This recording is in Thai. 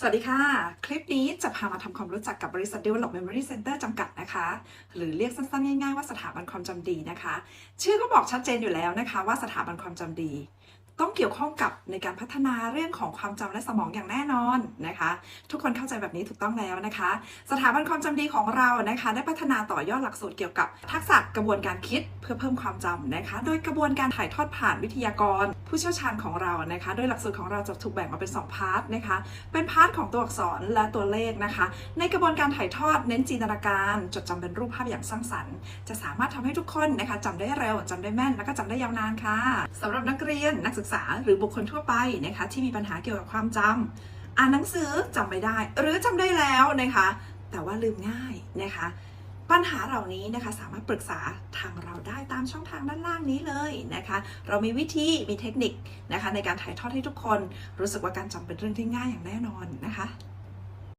สวัสดีค่ะ คลิปนี้จะพามาทำความรู้จักกับบริษัท Develop Memory Center จำกัดนะคะ หรือเรียกสั้นๆ ง่ายๆว่าสถาบันความจำดีนะคะ ชื่อก็บอกชัดเจนอยู่แล้วนะคะว่าสถาบันความจำดี ต้องเกี่ยวข้องกับในการพัฒนาเรื่องของความจำและสมองอย่างแน่นอนนะคะ ทุกคนเข้าใจแบบนี้ถูกต้องแล้วนะคะ สถาบันความจำดีของเรานะคะ ได้พัฒนาต่อยอดหลักสูตรเกี่ยวกับทักษะกระบวนการคิดเพื่อเพิ่มความจำนะคะ โดยกระบวนการถ่ายทอดผ่านวิทยากร ผู้เชี่ยวชาญของเรานะคะ โดยหลักสูตรของเราจะถูกแบ่งมาเป็น 2 พาร์ทนะคะ เป็นพาร์ทของตัวอักษรและตัวเลขนะคะ ในกระบวนการถ่ายทอดเน้นจินตนาการ จดจำเป็นรูปภาพอย่างสร้างสรรค์ จะสามารถทำให้ทุกคนนะคะจำได้เร็วจำได้แม่น แล้วก็จำได้ยาวนานค่ะสำหรับนักเรียนนักศึกษาหรือบุคคลทั่วไปนะคะที่มีปัญหาเกี่ยวกับความจำอ่านหนังสือจำไม่ได้ หรือจำได้แล้วนะคะ แต่ว่าลืมง่ายนะคะ ปัญหาเหล่านี้นะคะสามารถปรึกษาทางเราได้ตามช่องทางด้านล่างนี้เลยนะคะ เรามีวิธีมีเทคนิคนะคะในการถ่ายทอดให้ทุกคนรู้สึกว่าการจำเป็นเรื่องที่ง่ายอย่างแน่นอนนะคะ